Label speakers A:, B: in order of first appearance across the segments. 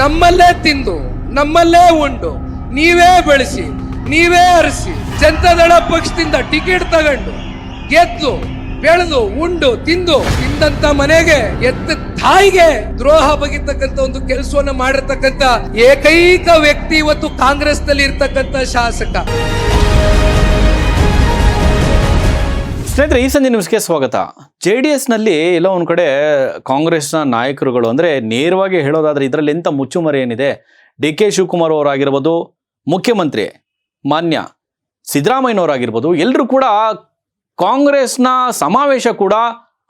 A: ನಮ್ಮಲ್ಲೇ ತಿಂದು, ನಮ್ಮಲ್ಲೇ ಉಂಡು, ನೀವೇ ಬೆಳೆಸಿ, ನೀವೇ ಅರಸಿ, ಜನತಾದಳ ಪಕ್ಷದಿಂದ ಟಿಕೆಟ್ ತಗೊಂಡು, ಗೆದ್ದು, ಬೆಳೆದು, ಉಂಡು, ತಿಂದು, ತಿಂದಂತ ಮನೆಗೆ ಎತ್ತ ತಾಯಿಗೆ ದ್ರೋಹ ಬಗೆತಕ್ಕಂತ ಒಂದು ಕೆಲಸವನ್ನು ಮಾಡಿರ್ತಕ್ಕಂತ ಏಕೈಕ ವ್ಯಕ್ತಿ ಇವತ್ತು ಕಾಂಗ್ರೆಸ್ನಲ್ಲಿ ಇರ್ತಕ್ಕಂತ ಶಾಸಕ.
B: ಸ್ನೇಹಿತರೆ, ಈ ಸಂಜೆ ನ್ಯೂಸ್ಗೆ ಸ್ವಾಗತ. ಜೆ ಡಿ ಎಸ್ನಲ್ಲಿ ಎಲ್ಲೋ ಒಂದು ಕಡೆ ಕಾಂಗ್ರೆಸ್ನ ನಾಯಕರುಗಳು, ಅಂದರೆ ನೇರವಾಗಿ ಹೇಳೋದಾದರೆ ಇದರಲ್ಲಿ ಎಂಥ ಮುಚ್ಚುಮರೆ ಏನಿದೆ? ಡಿ ಕೆ ಶಿವಕುಮಾರ್ ಅವರಾಗಿರ್ಬೋದು, ಮುಖ್ಯಮಂತ್ರಿ ಮಾನ್ಯ ಸಿದ್ದರಾಮಯ್ಯನವರಾಗಿರ್ಬೋದು ಎಲ್ಲರೂ ಕೂಡ ಕಾಂಗ್ರೆಸ್ನ ಸಮಾವೇಶ ಕೂಡ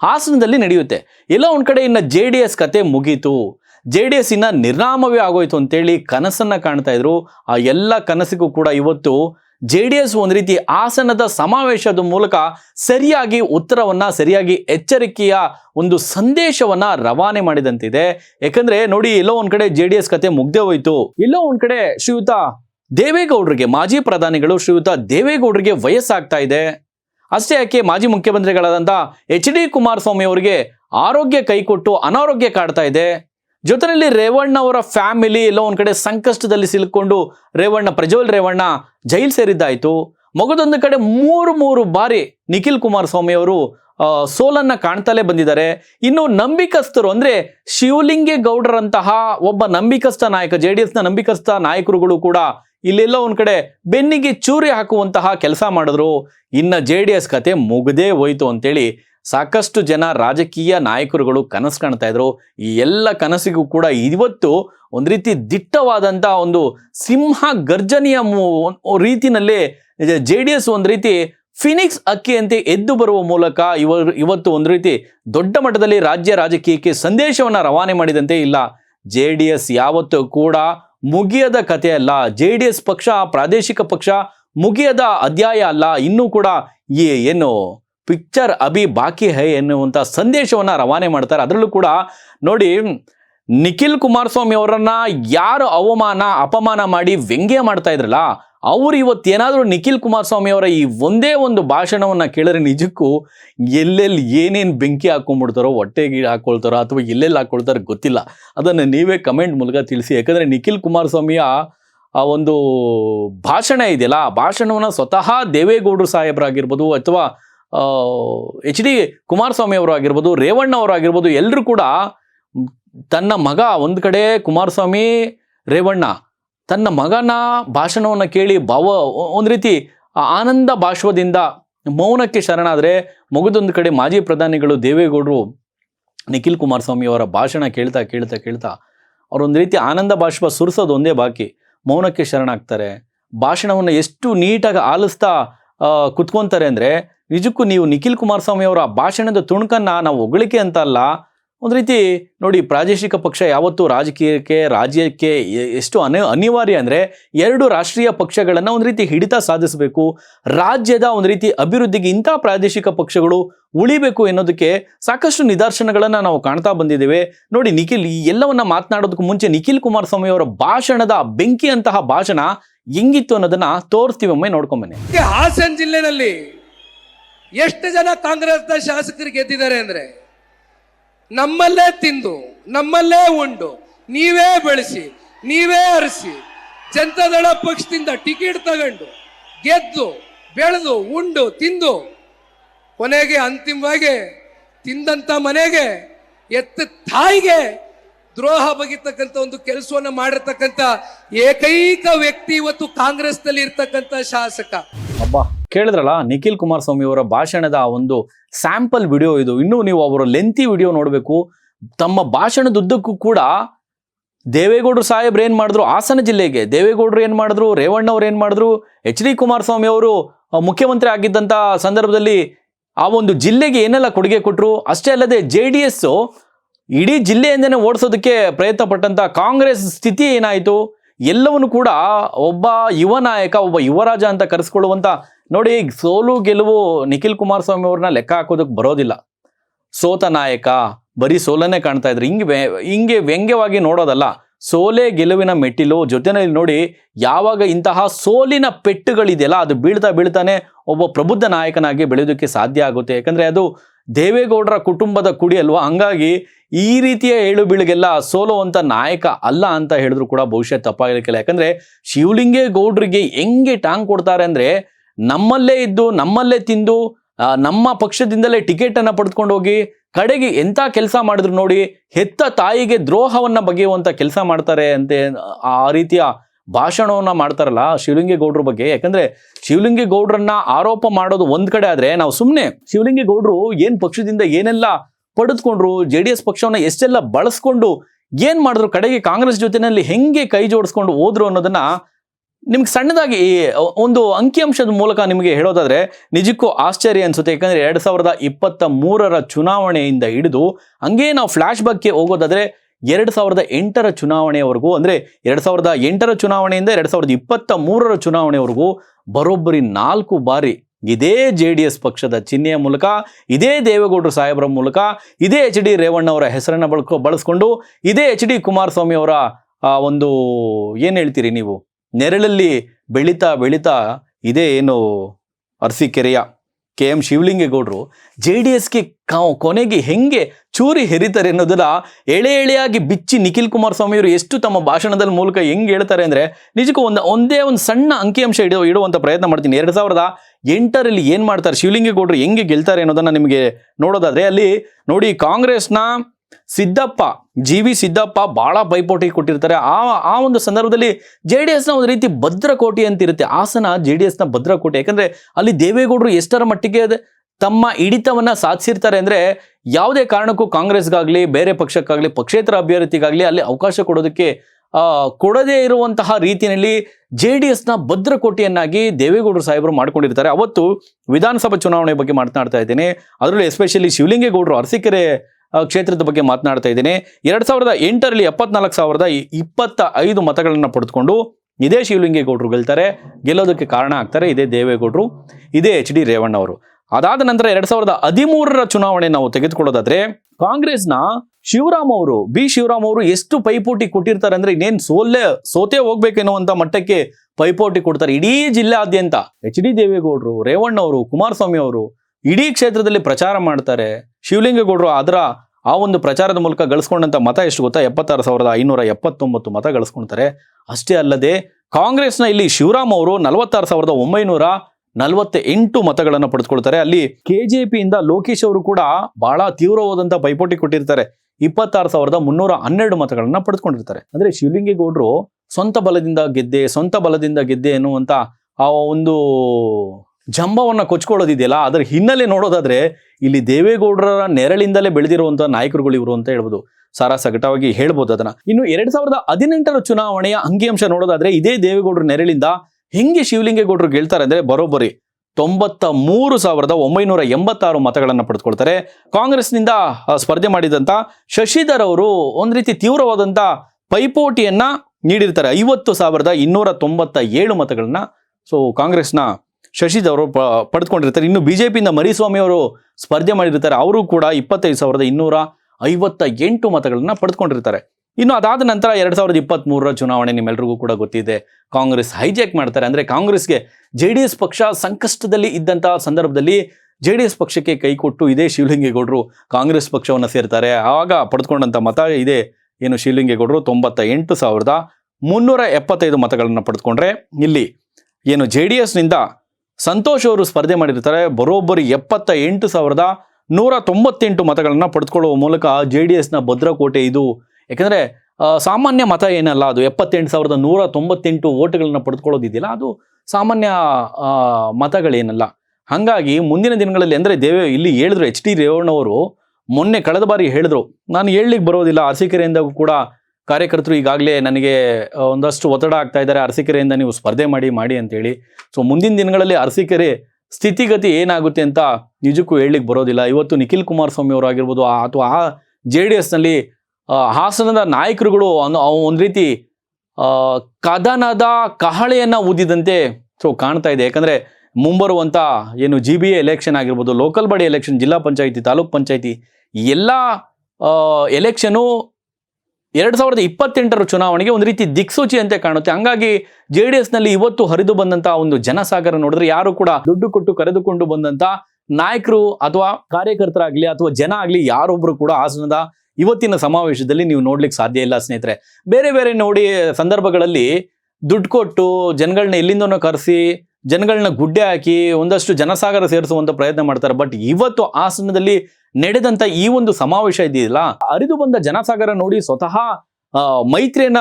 B: ಹಾಸನದಲ್ಲಿ ನಡೆಯುತ್ತೆ. ಎಲ್ಲೋ ಒಂದು ಕಡೆ ಇನ್ನು ಜೆ ಡಿ ಎಸ್ ಕತೆ ಮುಗೀತು. ಜೆ ಡಿ ಎಸ್ ಇನ್ನು ನಿರ್ನಾಮವೇ ಆಗೋಯ್ತು ಅಂತೇಳಿ ಕನಸನ್ನು ಕಾಣ್ತಾ ಇದ್ರು. ಆ ಎಲ್ಲ ಕನಸಿಗೂ ಕೂಡ ಇವತ್ತು ಜೆ ಡಿ ಎಸ್ ಒಂದು ರೀತಿ ಆಸನದ ಸಮಾವೇಶದ ಮೂಲಕ ಸರಿಯಾಗಿ ಉತ್ತರವನ್ನ, ಸರಿಯಾಗಿ ಎಚ್ಚರಿಕೆಯ ಒಂದು ಸಂದೇಶವನ್ನ ರವಾನೆ ಮಾಡಿದಂತಿದೆ. ಯಾಕಂದ್ರೆ ನೋಡಿ, ಎಲ್ಲೋ ಒಂದ್ ಕಡೆ ಜೆ ಡಿ ಎಸ್ ಕತೆ ಮುಗ್ದೇ ಹೋಯ್ತು. ಎಲ್ಲೋ ಒಂದ್ ಕಡೆ ಶ್ರೀಯುತ ದೇವೇಗೌಡರಿಗೆ, ಮಾಜಿ ಪ್ರಧಾನಿಗಳು ಶ್ರೀಯುತ ದೇವೇಗೌಡರಿಗೆ ವಯಸ್ಸಾಗ್ತಾ ಇದೆ. ಅಷ್ಟೇ ಯಾಕೆ ಮಾಜಿ ಮುಖ್ಯಮಂತ್ರಿಗಳಾದಂಥ ಎಚ್ ಡಿ ಕುಮಾರಸ್ವಾಮಿ ಅವರಿಗೆ ಆರೋಗ್ಯ ಕೈಕೊಟ್ಟು ಅನಾರೋಗ್ಯ ಕಾಡ್ತಾ ಇದೆ. ಜೊತೆಯಲ್ಲಿ ರೇವಣ್ಣ ಅವರ ಫ್ಯಾಮಿಲಿ ಎಲ್ಲೋ ಒಂದು ಕಡೆ ಸಂಕಷ್ಟದಲ್ಲಿ ಸಿಲುಕೊಂಡು ರೇವಣ್ಣ, ಪ್ರಜ್ವಲ್ ರೇವಣ್ಣ ಜೈಲ್ ಸೇರಿದ್ದಾಯಿತು. ಮಗದೊಂದು ಕಡೆ ಮೂರು ಮೂರು ಬಾರಿ ನಿಖಿಲ್ ಕುಮಾರಸ್ವಾಮಿ ಅವರು ಸೋಲನ್ನ ಕಾಣ್ತಲೇ ಬಂದಿದ್ದಾರೆ. ಇನ್ನು ನಂಬಿಕಸ್ಥರು ಅಂದ್ರೆ ಶಿವಲಿಂಗೇಗೌಡರಂತಹ ಒಬ್ಬ ನಂಬಿಕಸ್ಥ ನಾಯಕ ಜೆ ಡಿ ಎಸ್ನ ನಂಬಿಕಸ್ಥ ನಾಯಕರುಗಳು ಕೂಡ ಇಲ್ಲೆಲ್ಲ ಒಂದು ಕಡೆ ಬೆನ್ನಿಗೆ ಚೂರಿ ಹಾಕುವಂತಹ ಕೆಲಸ ಮಾಡಿದ್ರು. ಇನ್ನ ಜೆ ಡಿ ಎಸ್ ಕತೆ ಮುಗದೇ ಹೋಯ್ತು ಅಂತೇಳಿ ಸಾಕಷ್ಟು ಜನ ರಾಜಕೀಯ ನಾಯಕರುಗಳು ಕನಸು ಕಾಣ್ತಾ ಇದ್ರು. ಈ ಎಲ್ಲ ಕನಸಿಗೂ ಕೂಡ ಇವತ್ತು ಒಂದು ರೀತಿ ದಿಟ್ಟವಾದಂಥ ಒಂದು ಸಿಂಹ ಗರ್ಜನೆಯ ರೀತಿಯಲ್ಲೇ ಜೆ ಡಿ ಎಸ್ ಒಂದು ರೀತಿ ಫಿನಿಕ್ಸ್ ಅಕ್ಕಿಯಂತೆ ಎದ್ದು ಬರುವ ಮೂಲಕ ಇವರು ಇವತ್ತು ಒಂದು ರೀತಿ ದೊಡ್ಡ ಮಟ್ಟದಲ್ಲಿ ರಾಜ್ಯ ರಾಜಕೀಯಕ್ಕೆ ಸಂದೇಶವನ್ನು ರವಾನೆ ಮಾಡಿದಂತೆ ಇಲ್ಲ. ಜೆ ಡಿ ಎಸ್ ಯಾವತ್ತೂ ಕೂಡ ಮುಗಿಯದ ಕಥೆ ಅಲ್ಲ. ಜೆ ಡಿ ಎಸ್ ಪಕ್ಷ, ಪ್ರಾದೇಶಿಕ ಪಕ್ಷ ಮುಗಿಯದ ಅಧ್ಯಾಯ ಅಲ್ಲ. ಇನ್ನೂ ಕೂಡ ಈ ಏನು ಪಿಕ್ಚರ್ ಅಭಿ ಬಾಕಿ ಹೈ ಎನ್ನುವಂಥ ಸಂದೇಶವನ್ನು ರವಾನೆ ಮಾಡ್ತಾರೆ. ಅದರಲ್ಲೂ ಕೂಡ ನೋಡಿ, ನಿಖಿಲ್ ಕುಮಾರಸ್ವಾಮಿ ಅವರನ್ನು ಯಾರು ಅವಮಾನ, ಅಪಮಾನ ಮಾಡಿ ವ್ಯಂಗ್ಯ ಮಾಡ್ತಾ ಇದ್ರಲ್ಲ, ಅವರು ಇವತ್ತೇನಾದರೂ ನಿಖಿಲ್ ಕುಮಾರಸ್ವಾಮಿ ಅವರ ಈ ಒಂದೇ ಒಂದು ಭಾಷಣವನ್ನು ಕೇಳಿದ್ರೆ ನಿಜಕ್ಕೂ ಎಲ್ಲೆಲ್ಲಿ ಏನೇನು ಬೆಂಕಿ ಹಾಕೊಂಡ್ಬಿಡ್ತಾರೋ ಹೊಟ್ಟೆಗೆ ಹಾಕ್ಕೊಳ್ತಾರೋ ಅಥವಾ ಎಲ್ಲೆಲ್ಲಿ ಹಾಕ್ಕೊಳ್ತಾರೋ ಗೊತ್ತಿಲ್ಲ. ಅದನ್ನು ನೀವೇ ಕಮೆಂಟ್ ಮೂಲಕ ತಿಳಿಸಿ. ಯಾಕಂದರೆ ನಿಖಿಲ್ ಕುಮಾರಸ್ವಾಮಿಯ ಆ ಒಂದು ಭಾಷಣ ಇದೆಯಲ್ಲ, ಆ ಭಾಷಣವನ್ನು ಸ್ವತಃ ದೇವೇಗೌಡರು ಸಾಹೇಬರಾಗಿರ್ಬೋದು ಅಥವಾ ಎಚ್ ಡಿ ಕುಮಾರಸ್ವಾಮಿ ಅವರು ಆಗಿರ್ಬೋದು, ರೇವಣ್ಣ ಅವರು ಆಗಿರ್ಬೋದು ಎಲ್ಲರೂ ಕೂಡ ತನ್ನ ಮಗ ಒಂದು ಕಡೆ ಕುಮಾರಸ್ವಾಮಿ, ರೇವಣ್ಣ ತನ್ನ ಮಗನ ಭಾಷಣವನ್ನು ಕೇಳಿ ಭಾವ, ಒಂದು ರೀತಿ ಆನಂದ ಭಾಷ್ವದಿಂದ ಮೌನಕ್ಕೆ ಶರಣಾದರೆ ಮಗದೊಂದು ಕಡೆ ಮಾಜಿ ಪ್ರಧಾನಿಗಳು ದೇವೇಗೌಡರು, ನಿಖಿಲ್ ಕುಮಾರಸ್ವಾಮಿ ಅವರ ಭಾಷಣ ಕೇಳ್ತಾ ಕೇಳ್ತಾ ಕೇಳ್ತಾ ಅವರೊಂದು ರೀತಿ ಆನಂದ ಭಾಷ್ವ ಸುರಿಸೋದು ಒಂದೇ ಬಾಕಿ. ಮೌನಕ್ಕೆ ಶರಣಾಗ್ತಾರೆ. ಭಾಷಣವನ್ನು ಎಷ್ಟು ನೀಟಾಗಿ ಆಲಿಸ್ತಾ ಕುತ್ಕೊಂತಾರೆ ಅಂದರೆ ನಿಜಕ್ಕೂ ನೀವು ನಿಖಿಲ್ ಕುಮಾರಸ್ವಾಮಿ ಅವರ ಭಾಷಣದ ತುಣುಕನ್ನು ನಾವು ಹೊಗಳಿಕೆ ಅಂತ ಅಲ್ಲ. ಒಂದು ರೀತಿ ನೋಡಿ ಪ್ರಾದೇಶಿಕ ಪಕ್ಷ ಯಾವತ್ತೂ ರಾಜಕೀಯಕ್ಕೆ, ರಾಜ್ಯಕ್ಕೆ ಎಷ್ಟು ಅನ, ಅನಿವಾರ್ಯ ಅಂದರೆ ಎರಡು ರಾಷ್ಟ್ರೀಯ ಪಕ್ಷಗಳನ್ನು ಒಂದು ರೀತಿ ಹಿಡಿತ ಸಾಧಿಸಬೇಕು. ರಾಜ್ಯದ ಒಂದು ರೀತಿ ಅಭಿವೃದ್ಧಿಗೆ ಇಂಥ ಪ್ರಾದೇಶಿಕ ಪಕ್ಷಗಳು ಉಳಿಬೇಕು ಎನ್ನೋದಕ್ಕೆ ಸಾಕಷ್ಟು ನಿದರ್ಶನಗಳನ್ನು ನಾವು ಕಾಣ್ತಾ ಬಂದಿದ್ದೇವೆ. ನೋಡಿ ನಿಖಿಲ್, ಈ ಎಲ್ಲವನ್ನ ಮಾತನಾಡೋದಕ್ಕೂ ಮುಂಚೆ ನಿಖಿಲ್ ಕುಮಾರಸ್ವಾಮಿ ಅವರ ಭಾಷಣದ ಬೆಂಕಿಯಂತಹ ಭಾಷಣ ಹೆಂಗಿತ್ತು ಅನ್ನೋದನ್ನ ತೋರಿಸ್ತೀವಿ ಒಮ್ಮೆ ನೋಡ್ಕೊಂಬನ್ನಿ
A: ಹಾಸನ ಜಿಲ್ಲೆನಲ್ಲಿ ಎಷ್ಟು ಜನ ಕಾಂಗ್ರೆಸ್ನ ಶಾಸಕರು ಗೆದ್ದಿದ್ದಾರೆ ಅಂದ್ರೆ ನಮ್ಮಲ್ಲೇ ತಿಂದು, ನಮ್ಮಲ್ಲೇ ಉಂಡು, ನೀವೇ ಬೆಳೆಸಿ, ನೀವೇ ಅರಸಿ, ಜನತಾದಳ ಪಕ್ಷದಿಂದ ಟಿಕೆಟ್ ತಗೊಂಡು, ಗೆದ್ದು, ಬೆಳೆದು, ಉಂಡು, ತಿಂದು, ಕೊನೆಗೆ ಅಂತಿಮವಾಗಿ ತಿಂದಂತ ಮನೆಗೆ ಎತ್ತ ತಾಯಿಗೆ ದ್ರೋಹ ಬಗೆತಕ್ಕಂಥ ಒಂದು ಕೆಲಸವನ್ನು ಮಾಡಿರ್ತಕ್ಕಂಥ ಏಕೈಕ ವ್ಯಕ್ತಿ ಇವತ್ತು ಕಾಂಗ್ರೆಸ್ನಲ್ಲಿ ಇರ್ತಕ್ಕಂಥ ಶಾಸಕ.
B: ಕೇಳಿದ್ರಲ್ಲ, ನಿಖಿಲ್ ಕುಮಾರಸ್ವಾಮಿ ಅವರ ಭಾಷಣದ ಒಂದು ಸ್ಯಾಂಪಲ್ ವಿಡಿಯೋ ಇದು. ಇನ್ನೂ ನೀವು ಅವರ ಲೆಂತಿ ವಿಡಿಯೋ ನೋಡಬೇಕು. ತಮ್ಮ ಭಾಷಣದುದ್ದಕ್ಕೂ ಕೂಡ ದೇವೇಗೌಡರು ಸಾಹೇಬ್ರು ಏನು ಮಾಡಿದ್ರು? ಹಾಸನ ಜಿಲ್ಲೆಗೆ. ದೇವೇಗೌಡರು ಏನು ಮಾಡಿದ್ರು? ರೇವಣ್ಣ ಅವ್ರು ಏನು ಮಾಡಿದ್ರು? ಎಚ್ ಡಿ ಕುಮಾರಸ್ವಾಮಿ ಅವರು ಮುಖ್ಯಮಂತ್ರಿ ಆಗಿದ್ದಂಥ ಸಂದರ್ಭದಲ್ಲಿ ಆ ಒಂದು ಜಿಲ್ಲೆಗೆ ಏನೆಲ್ಲ ಕೊಡುಗೆ ಕೊಟ್ಟರು ಅಷ್ಟೇ ಅಲ್ಲದೆ ಜೆ ಡಿ ಎಸ್ಸು ಇಡೀ ಜಿಲ್ಲೆಯಿಂದನೇ ಓಡಿಸೋದಕ್ಕೆ ಪ್ರಯತ್ನ ಪಟ್ಟಂಥ ಕಾಂಗ್ರೆಸ್ ಸ್ಥಿತಿ ಏನಾಯಿತು? ಎಲ್ಲವನ್ನು ಕೂಡ ಒಬ್ಬ ಯುವ ನಾಯಕ, ಒಬ್ಬ ಯುವರಾಜ ಅಂತ ಕರೆಸ್ಕೊಳ್ಳುವಂತ ನೋಡಿ ಸೋಲು ಗೆಲುವು ನಿಖಿಲ್ ಕುಮಾರಸ್ವಾಮಿ ಅವ್ರನ್ನ ಲೆಕ್ಕ ಹಾಕೋದಕ್ಕೆ ಬರೋದಿಲ್ಲ. ಸೋತ ನಾಯಕ, ಬರೀ ಸೋಲನ್ನೇ ಕಾಣ್ತಾ ಇದ್ರು. ಹಿಂಗೆ ಹಿಂಗೆ ವ್ಯಂಗ್ಯವಾಗಿ ನೋಡೋದಲ್ಲ, ಸೋಲೆ ಗೆಲುವಿನ ಮೆಟ್ಟಿಲು. ಜೊತೆನಲ್ಲಿ ನೋಡಿ, ಯಾವಾಗ ಇಂತಹ ಸೋಲಿನ ಪೆಟ್ಟುಗಳಿದೆಯಲ್ಲ, ಅದು ಬೀಳ್ತಾ ಬೀಳ್ತಾನೆ ಒಬ್ಬ ಪ್ರಬುದ್ಧ ನಾಯಕನಾಗಿ ಬೆಳೆಯೋದಕ್ಕೆ ಸಾಧ್ಯ ಆಗುತ್ತೆ. ಯಾಕಂದರೆ ಅದು ದೇವೇಗೌಡರ ಕುಟುಂಬದ ಕುಡಿ ಅಲ್ವಾ? ಹಂಗಾಗಿ ಈ ರೀತಿಯ ಏಳು ಬೀಳಿಗೆಲ್ಲ ಸೋಲುವಂತ ನಾಯಕ ಅಲ್ಲ ಅಂತ ಹೇಳಿದ್ರು ಕೂಡ ಭವಿಷ್ಯ ತಪ್ಪಾಗಲಿಕ್ಕಿಲ್ಲ. ಯಾಕಂದರೆ ಶಿವಲಿಂಗೇಗೌಡರಿಗೆ ಹೆಂಗೆ ಟಾಂಗ್ ಕೊಡ್ತಾರೆ ಅಂದ್ರೆ ನಮ್ಮಲ್ಲೇ ಇದ್ದು, ನಮ್ಮಲ್ಲೇ ತಿಂದು ನಮ್ಮ ಪಕ್ಷದಿಂದಲೇ ಟಿಕೆಟ್ ಅನ್ನ ಪಡೆದುಕೊಂಡು ಹೋಗಿ, ಕಡೆಗೆ ಎಂತ ಕೆಲಸ ಮಾಡಿದ್ರು ನೋಡಿ, ಹೆತ್ತ ತಾಯಿಗೆ ದ್ರೋಹವನ್ನ ಬಗೆಯುವಂತ ಕೆಲಸ ಮಾಡ್ತಾರೆ ಅಂತ ಆ ರೀತಿಯ ಭಾಷಣವನ್ನ ಮಾಡ್ತಾರಲ್ಲ ಶಿವಲಿಂಗೇಗೌಡ್ರ ಬಗ್ಗೆ. ಯಾಕಂದ್ರೆ ಶಿವಲಿಂಗೇಗೌಡ್ರನ್ನ ಆರೋಪ ಮಾಡೋದು ಒಂದು ಕಡೆ ಆದ್ರೆ ನಾವು ಸುಮ್ಮನೆ ಶಿವಲಿಂಗೇಗೌಡರು ಏನು ಪಕ್ಷದಿಂದ ಏನೆಲ್ಲ ಪಡೆದುಕೊಂಡ್ರು, ಜೆ ಡಿ ಎಸ್ ಪಕ್ಷವನ್ನ ಎಷ್ಟೆಲ್ಲ ಬಳಸ್ಕೊಂಡು ಏನು ಮಾಡಿದ್ರು, ಕಡೆಗೆ ಕಾಂಗ್ರೆಸ್ ಜೊತೆಯಲ್ಲಿ ಹೆಂಗೆ ಕೈ ಜೋಡಿಸ್ಕೊಂಡು ಹೋದ್ರು ಅನ್ನೋದನ್ನ ನಿಮ್ಗೆ ಸಣ್ಣದಾಗಿ ಒಂದು ಅಂಕಿಅಂಶದ ಮೂಲಕ ನಿಮಗೆ ಹೇಳೋದಾದ್ರೆ ನಿಜಕ್ಕೂ ಆಶ್ಚರ್ಯ ಅನ್ಸುತ್ತೆ. ಯಾಕಂದ್ರೆ ಎರಡು ಸಾವಿರದ ಇಪ್ಪತ್ತ ಮೂರರ ಚುನಾವಣೆಯಿಂದ ಹಿಡಿದು ಹಂಗೆ ನಾವು ಫ್ಲಾಶ್ ಬ್ಯಾಕ್ಗೆ ಹೋಗೋದಾದ್ರೆ ಎರಡು ಸಾವಿರದ ಎಂಟರ ಚುನಾವಣೆಯವರೆಗೂ ಅಂದ್ರೆ ಎರಡು ಸಾವಿರದ ಎಂಟರ ಚುನಾವಣೆಯಿಂದ ಎರಡು ಸಾವಿರದ ಇಪ್ಪತ್ತ ಮೂರರ ಚುನಾವಣೆವರೆಗೂ ಬರೋಬ್ಬರಿ ನಾಲ್ಕು ಬಾರಿ ಇದೇ ಜೆ ಡಿ ಎಸ್ ಪಕ್ಷದ ಚಿಹ್ನೆಯ ಮೂಲಕ, ಇದೇ ದೇವೇಗೌಡರು ಸಾಹೇಬರ ಮೂಲಕ, ಇದೇ ಎಚ್ ಡಿ ರೇವಣ್ಣ ಅವರ ಹೆಸರನ್ನ ಬಳಕೊ, ಬಳಸ್ಕೊಂಡು, ಇದೇ ಎಚ್ ಡಿ ಕುಮಾರಸ್ವಾಮಿ ಅವರ ಒಂದು, ಏನು ಹೇಳ್ತೀರಿ ನೀವು? ನೆರಳಲ್ಲಿ ಬೆಳೀತಾ ಬೆಳೀತಾ ಇದೇ ಏನು ಅರಸೀಕೆರೆಯ ಕೆ ಎಂ ಶಿವಲಿಂಗೇಗೌಡರು ಜೆ ಡಿ ಎಸ್ಗೆ ಕೊನೆಗೆ ಹೆಂಗೆ ಚೂರಿ ಹೆರಿತಾರೆ ಅನ್ನೋದನ್ನ ಎಳೆ ಎಳೆಯಾಗಿ ಬಿಚ್ಚಿ ನಿಖಿಲ್ ಕುಮಾರಸ್ವಾಮಿಯವರು ಎಷ್ಟು ತಮ್ಮ ಭಾಷಣದ ಮೂಲಕ ಹೆಂಗೆ ಹೇಳ್ತಾರೆ ಅಂದರೆ ನಿಜಕ್ಕೂ ಒಂದು ಒಂದೇ ಒಂದು ಸಣ್ಣ ಅಂಕಿಅಂಶ ಇಡೋ ಇಡುವಂಥ ಪ್ರಯತ್ನ ಮಾಡ್ತೀನಿ. ಎರಡು ಸಾವಿರದ ಎಂಟರಲ್ಲಿ ಏನು ಮಾಡ್ತಾರೆ? ಶಿವಲಿಂಗೇಗೌಡರು ಹೆಂಗೆ ಗೆಲ್ತಾರೆ ಅನ್ನೋದನ್ನು ನಿಮಗೆ ನೋಡೋದಾದರೆ ಅಲ್ಲಿ ನೋಡಿ ಕಾಂಗ್ರೆಸ್ನ ಸಿದ್ದಪ್ಪ, ಜಿ ವಿ ಸಿದ್ದಪ್ಪ ಬಹಳ ಪೈಪೋಟಿ ಕೊಟ್ಟಿರ್ತಾರೆ. ಆ ಆ ಒಂದು ಸಂದರ್ಭದಲ್ಲಿ ಜೆ ಡಿ ಎಸ್ನ ಒಂದು ರೀತಿ ಭದ್ರಕೋಟೆ ಅಂತ ಇರುತ್ತೆ. ಹಾಸನ ಜೆ ಡಿ ಎಸ್ನ ಭದ್ರಕೋಟೆ. ಯಾಕಂದ್ರೆ ಅಲ್ಲಿ ದೇವೇಗೌಡರು ಎಷ್ಟರ ಮಟ್ಟಿಗೆ ತಮ್ಮ ಹಿಡಿತವನ್ನ ಸಾಧಿಸಿರ್ತಾರೆ ಅಂದ್ರೆ ಯಾವುದೇ ಕಾರಣಕ್ಕೂ ಕಾಂಗ್ರೆಸ್ಗಾಗ್ಲಿ, ಬೇರೆ ಪಕ್ಷಕ್ಕಾಗ್ಲಿ, ಪಕ್ಷೇತರ ಅಭ್ಯರ್ಥಿಗಾಗ್ಲಿ ಅಲ್ಲಿ ಅವಕಾಶ ಕೊಡೋದಕ್ಕೆ ಕೊಡದೇ ಇರುವಂತಹ ರೀತಿಯಲ್ಲಿ ಜೆ ಡಿ ಎಸ್ನ ಭದ್ರಕೋಟೆಯನ್ನಾಗಿ ದೇವೇಗೌಡರು ಸಾಹೇಬರು ಮಾಡ್ಕೊಂಡಿರ್ತಾರೆ. ಅವತ್ತು ವಿಧಾನಸಭಾ ಚುನಾವಣೆ ಬಗ್ಗೆ ಮಾತನಾಡ್ತಾ ಇದ್ದೀನಿ. ಅದರಲ್ಲೂ ಎಸ್ಪೆಷಲಿ ಶಿವಲಿಂಗೇಗೌಡರು ಅರಸೀಕೆರೆ ಕ್ಷೇತ್ರದ ಬಗ್ಗೆ ಮಾತನಾಡ್ತಾ ಇದ್ದೀನಿ. ಎರಡು ಸಾವಿರದ ಎಂಟರಲ್ಲಿ ಎಪ್ಪತ್ನಾಲ್ಕು ಸಾವಿರದ ಇಪ್ಪತ್ತ ಐದು ಮತಗಳನ್ನು ಪಡೆದುಕೊಂಡು ಇದೇ ಶಿವಲಿಂಗೇಗೌಡರು ಗೆಲ್ತಾರೆ. ಗೆಲ್ಲೋದಕ್ಕೆ ಕಾರಣ ಆಗ್ತಾರೆ ಇದೇ ದೇವೇಗೌಡರು, ಇದೇ ಎಚ್ ಡಿ ರೇವಣ್ಣ ಅವರು. ಅದಾದ ನಂತರ ಎರಡ್ ಸಾವಿರದ ಹದಿಮೂರರ ಚುನಾವಣೆ ನಾವು ತೆಗೆದುಕೊಳ್ಳೋದಾದ್ರೆ ಕಾಂಗ್ರೆಸ್ನ ಶಿವರಾಮ್ ಅವರು, ಬಿ ಶಿವರಾಮ್ ಅವರು ಎಷ್ಟು ಪೈಪೋಟಿ ಕೊಟ್ಟಿರ್ತಾರೆ ಅಂದ್ರೆ ಇನ್ನೇನು ಸೋಲ್ಲೇ, ಸೋತೆ ಹೋಗ್ಬೇಕೆನ್ನುವಂತ ಮಟ್ಟಕ್ಕೆ ಪೈಪೋಟಿ ಕೊಡ್ತಾರೆ. ಇಡೀ ಜಿಲ್ಲಾದ್ಯಂತ ಎಚ್ ಡಿ ದೇವೇಗೌಡರು, ರೇವಣ್ಣ ಅವರು, ಕುಮಾರಸ್ವಾಮಿ ಅವರು ಇಡೀ ಕ್ಷೇತ್ರದಲ್ಲಿ ಪ್ರಚಾರ ಮಾಡ್ತಾರೆ. ಶಿವಲಿಂಗೇಗೌಡರು ಅದರ ಆ ಒಂದು ಪ್ರಚಾರದ ಮೂಲಕ ಗಳಿಸ್ಕೊಂಡಂತ ಮತ ಎಷ್ಟು ಗೊತ್ತಾ? ಎಪ್ಪತ್ತಾರು ಸಾವಿರದ ಐನೂರ ಎಪ್ಪತ್ತೊಂಬತ್ತು ಮತ ಗಳಿಸ್ಕೊಳ್ತಾರೆ ಅಷ್ಟೇ ಅಲ್ಲದೆ ಕಾಂಗ್ರೆಸ್ನ ಇಲ್ಲಿ ಶಿವರಾಮ್ ಅವರು ನಲವತ್ತಾರು ಸಾವಿರದ ಒಂಬೈನೂರ ನಲವತ್ತ ಎಂಟು ಮತಗಳನ್ನು ಪಡೆದುಕೊಳ್ತಾರೆ. ಅಲ್ಲಿ ಕೆಜೆಪಿಯಿಂದ ಲೋಕೇಶ್ ಅವರು ಕೂಡ ಬಹಳ ತೀವ್ರವಾದಂಥ ಪೈಪೋಟಿ ಕೊಟ್ಟಿರ್ತಾರೆ. ಇಪ್ಪತ್ತಾರು ಸಾವಿರದ ಮುನ್ನೂರ ಹನ್ನೆರಡು ಮತಗಳನ್ನು ಪಡೆದುಕೊಂಡಿರ್ತಾರೆ. ಅಂದ್ರೆ ಶಿವಲಿಂಗೇಗೌಡರು ಸ್ವಂತ ಬಲದಿಂದ ಗೆದ್ದೆ, ಸ್ವಂತ ಬಲದಿಂದ ಗೆದ್ದೆ ಎನ್ನುವಂಥ ಆ ಒಂದು ಜಂಬವನ್ನ ಕೊಚ್ಕೊಳ್ಳೋದಿದೆಯಲ್ಲ? ಅದರ ಹಿನ್ನೆಲೆ ನೋಡೋದಾದ್ರೆ ಇಲ್ಲಿ ದೇವೇಗೌಡರ ನೆರಳಿಂದಲೇ ಬೆಳೆದಿರುವಂಥ ನಾಯಕರುಗಳು ಇವರು ಅಂತ ಹೇಳ್ಬೋದು. ಸಾರಾ ಸಗಟವಾಗಿ ಹೇಳ್ಬೋದು ಅದನ್ನ. ಇನ್ನು ಎರಡು ಸಾವಿರದ ಹದಿನೆಂಟರ ಚುನಾವಣೆಯ ಅಂಕಿಅಂಶ ನೋಡೋದಾದ್ರೆ ಇದೇ ದೇವೇಗೌಡರ ನೆರಳಿಂದ ಹೆಂಗೆ ಶಿವಲಿಂಗೇಗೌಡರು ಗೆಲ್ತಾರೆ ಅಂದ್ರೆ ಬರೋಬ್ಬರಿ ತೊಂಬತ್ತ ಮೂರು ಸಾವಿರದ ಒಂಬೈನೂರ ಎಂಬತ್ತಾರು ಮತಗಳನ್ನು ಪಡೆದುಕೊಳ್ತಾರೆ. ಕಾಂಗ್ರೆಸ್ನಿಂದ ಸ್ಪರ್ಧೆ ಮಾಡಿದಂಥ ಶಶಿಧರ್ ಅವರು ಒಂದು ರೀತಿ ತೀವ್ರವಾದಂಥ ಪೈಪೋಟಿಯನ್ನು ನೀಡಿರ್ತಾರೆ. ಐವತ್ತು ಸಾವಿರದ ಇನ್ನೂರ ತೊಂಬತ್ತ ಏಳು ಮತಗಳನ್ನು. ಸೊ ಕಾಂಗ್ರೆಸ್ನ ಶಶಿಧರ್ ಅವರು ಪ, ಪಡೆದುಕೊಂಡಿರ್ತಾರೆ. ಇನ್ನು ಪಿಯಿಂದ ಮರಿಸ್ವಾಮಿ ಅವರು ಸ್ಪರ್ಧೆ ಮಾಡಿರ್ತಾರೆ. ಅವರು ಕೂಡ ಇಪ್ಪತ್ತೈದು ಸಾವಿರದ ಇನ್ನೂರ ಐವತ್ತ ಎಂಟು ಮತಗಳನ್ನು ಪಡೆದುಕೊಂಡಿರ್ತಾರೆ. ಇನ್ನು ಅದಾದ ನಂತರ ಎರಡು ಸಾವಿರದ ಇಪ್ಪತ್ತ್ ಮೂರರ ಚುನಾವಣೆ ನಿಮ್ಮೆಲ್ರಿಗೂ ಕೂಡ ಗೊತ್ತಿದೆ. ಕಾಂಗ್ರೆಸ್ ಹೈಜಾಕ್ ಮಾಡ್ತಾರೆ. ಅಂದ್ರೆ ಕಾಂಗ್ರೆಸ್ಗೆ ಜೆ ಡಿ ಎಸ್ ಪಕ್ಷ ಸಂಕಷ್ಟದಲ್ಲಿ ಇದ್ದಂತಹ ಸಂದರ್ಭದಲ್ಲಿ ಜೆ ಡಿ ಎಸ್ ಪಕ್ಷಕ್ಕೆ ಕೈಕೊಟ್ಟು ಇದೇ ಶಿವಲಿಂಗೇಗೌಡರು ಕಾಂಗ್ರೆಸ್ ಪಕ್ಷವನ್ನು ಸೇರ್ತಾರೆ. ಆಗ ಪಡೆದುಕೊಂಡಂತ ಮತ ಇದೆ. ಏನು ಶಿವಲಿಂಗೇಗೌಡರು ತೊಂಬತ್ತ ಎಂಟು ಸಾವಿರದ ಮುನ್ನೂರ ಎಪ್ಪತ್ತೈದು ಮತಗಳನ್ನು ಪಡೆದುಕೊಂಡ್ರೆ ಇಲ್ಲಿ ಏನು ಜೆ ಡಿ ಎಸ್ನಿಂದ ಸಂತೋಷ್ ಅವರು ಸ್ಪರ್ಧೆ ಮಾಡಿರ್ತಾರೆ. ಬರೋಬ್ಬರಿ ಎಪ್ಪತ್ತ ಎಂಟು ಸಾವಿರದ ನೂರ ತೊಂಬತ್ತೆಂಟು ಮತಗಳನ್ನು ಪಡೆದುಕೊಳ್ಳುವ ಮೂಲಕ ಜೆ ಡಿ ಎಸ್ನ ಭದ್ರಕೋಟೆ ಇದು. ಯಾಕಂದ್ರೆ ಸಾಮಾನ್ಯ ಮತ ಏನಲ್ಲ ಅದು. ಎಪ್ಪತ್ತೆಂಟು ಸಾವಿರದ ನೂರ ತೊಂಬತ್ತೆಂಟು ಓಟ್ಗಳನ್ನ ಪಡೆದುಕೊಳ್ಳೋದಿದೆಯಲ್ಲ, ಅದು ಸಾಮಾನ್ಯ ಮತಗಳೇನಲ್ಲ. ಹಾಗಾಗಿ ಮುಂದಿನ ದಿನಗಳಲ್ಲಿ ಅಂದರೆ ದೇವೇ, ಇಲ್ಲಿ ಹೇಳಿದ್ರು ಎಚ್ ಡಿ ರೇವಣ್ಣವರು, ಮೊನ್ನೆ ಕಳೆದ ಬಾರಿ ಹೇಳಿದ್ರು. ನಾನು ಹೇಳಲಿಕ್ಕೆ ಬರೋದಿಲ್ಲ. ಅರಸೀಕೆರೆಯಿಂದ ಕೂಡ ಕಾರ್ಯಕರ್ತರು ಈಗಾಗಲೇ ನನಗೆ ಒಂದಷ್ಟು ಒತ್ತಡ ಆಗ್ತಾ ಇದ್ದಾರೆ. ಅರಸೀಕೆರೆಯಿಂದ ನೀವು ಸ್ಪರ್ಧೆ ಮಾಡಿ ಮಾಡಿ ಅಂತೇಳಿ. ಸೊ ಮುಂದಿನ ದಿನಗಳಲ್ಲಿ ಅರಸೀಕೆರೆ ಸ್ಥಿತಿಗತಿ ಏನಾಗುತ್ತೆ ಅಂತ ನಿಜಕ್ಕೂ ಹೇಳಲಿಕ್ಕೆ ಬರೋದಿಲ್ಲ. ಇವತ್ತು ನಿಖಿಲ್ ಕುಮಾರಸ್ವಾಮಿ ಅವರಾಗಿರ್ಬೋದು ಅಥವಾ ಆ ಜೆ ಡಿ ಎಸ್ನಲ್ಲಿ ಹಾಸನದ ನಾಯಕರುಗಳು ಒಂದು ರೀತಿ ಕದನದ ಕಹಳೆಯನ್ನು ಊದಿದಂತೆ ಸೊ, ಕಾಣ್ತಾ ಇದೆ. ಯಾಕಂದರೆ ಮುಂಬರುವಂಥ ಏನು ಜಿ ಬಿ ಎ ಎಲೆಕ್ಷನ್ ಆಗಿರ್ಬೋದು ಲೋಕಲ್ ಬಾಡಿ ಎಲೆಕ್ಷನ್ ಜಿಲ್ಲಾ ಪಂಚಾಯಿತಿ, ತಾಲೂಕು ಪಂಚಾಯಿತಿ, ಎಲ್ಲ ಎಲೆಕ್ಷನು ಎರಡ್ ಸಾವಿರದ ಇಪ್ಪತ್ತೆಂಟರ ಚುನಾವಣೆಗೆ ಒಂದು ರೀತಿ ದಿಕ್ಸೂಚಿ ಅಂತೆ ಕಾಣುತ್ತೆ. ಹಂಗಾಗಿ ಜೆ ಡಿ ಎಸ್ನಲ್ಲಿ ಇವತ್ತು ಹರಿದು ಬಂದಂತಹ ಒಂದು ಜನಸಾಗರ ನೋಡಿದ್ರೆ ಯಾರು ಕೂಡ ದುಡ್ಡು ಕೊಟ್ಟು ಕರೆದುಕೊಂಡು ಬಂದಂತ ನಾಯಕರು ಅಥವಾ ಕಾರ್ಯಕರ್ತರಾಗ್ಲಿ ಅಥವಾ ಜನ ಆಗ್ಲಿ ಯಾರೊಬ್ರು ಕೂಡ ಹಾಸನದ ಇವತ್ತಿನ ಸಮಾವೇಶದಲ್ಲಿ ನೀವು ನೋಡ್ಲಿಕ್ಕೆ ಸಾಧ್ಯ ಇಲ್ಲ ಸ್ನೇಹಿತರೆ. ಬೇರೆ ಬೇರೆ ನೋಡಿ ಸಂದರ್ಭಗಳಲ್ಲಿ ದುಡ್ಡು ಕೊಟ್ಟು ಜನಗಳನ್ನ ಎಲ್ಲಿಂದನೋ ಕರೆಸಿ ಜನಗಳನ್ನ ಗುಡ್ಡೆ ಹಾಕಿ ಒಂದಷ್ಟು ಜನಸಾಗರ ಸೇರಿಸುವಂತ ಪ್ರಯತ್ನ ಮಾಡ್ತಾರೆ. ಬಟ್ ಇವತ್ತು ಹಾಸನದಲ್ಲಿ ನಡೆದಂತ ಈ ಒಂದು ಸಮಾವೇಶ ಇದೆಯಲ್ಲ, ಅರಿದು ಬಂದ ಜನಸಾಗರ ನೋಡಿ ಸ್ವತಃ ಮೈತ್ರಿಯನ್ನ ಮೈತ್ರಿಯನ್ನ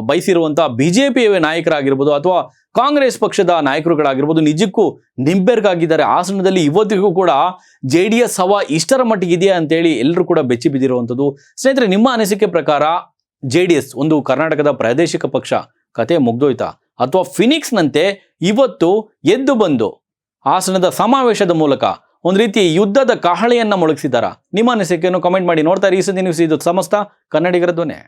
B: ಬಿ ಬಯಸಿರುವಂತ ಬಿಜೆಪಿ ನಾಯಕರಾಗಿರ್ಬೋದು ಅಥವಾ ಕಾಂಗ್ರೆಸ್ ಪಕ್ಷದ ನಾಯಕರುಗಳಾಗಿರ್ಬೋದು, ನಿಜಕ್ಕೂ ನಿಂಬೆರ್ಗಾಗಿದ್ದಾರೆ. ಆಸನದಲ್ಲಿ ಇವತ್ತಿಗೂ ಕೂಡ ಜೆ ಡಿ ಎಸ್ ಸವ ಇಷ್ಟರ ಮಟ್ಟಿಗಿದೆಯಾ ಅಂತೇಳಿ ಎಲ್ಲರೂ ಕೂಡ ಬೆಚ್ಚಿ ಬಿದ್ದಿರುವಂಥದ್ದು. ಸ್ನೇಹಿತರೆ, ನಿಮ್ಮ ಅನಿಸಿಕೆ ಪ್ರಕಾರ ಜೆ ಡಿ ಎಸ್ ಒಂದು ಕರ್ನಾಟಕದ ಪ್ರಾದೇಶಿಕ ಪಕ್ಷ ಕತೆ ಮುಗ್ದೋಯ್ತಾ? ಅಥವಾ ಫಿನಿಕ್ಸ್ನಂತೆ ಇವತ್ತು ಎದ್ದು ಬಂದು ಹಾಸನದ ಸಮಾವೇಶದ ಮೂಲಕ ಒಂದು ರೀತಿ ಯುದ್ಧದ ಕಹಳೆಯನ್ನು ಮೊಳಗಿಸಿದ್ದಾರಾ? ನಿಮ್ಮ ಅನಿಸಿಕೆಯನ್ನು ಕಮೆಂಟ್ ಮಾಡಿ ನೋಡ್ತಾ ಈ ಸುದ್ದಿ ನ್ಯೂಸ್ ಸಮಸ್ತ ಕನ್ನಡಿಗರ ಧ್ವನಿ.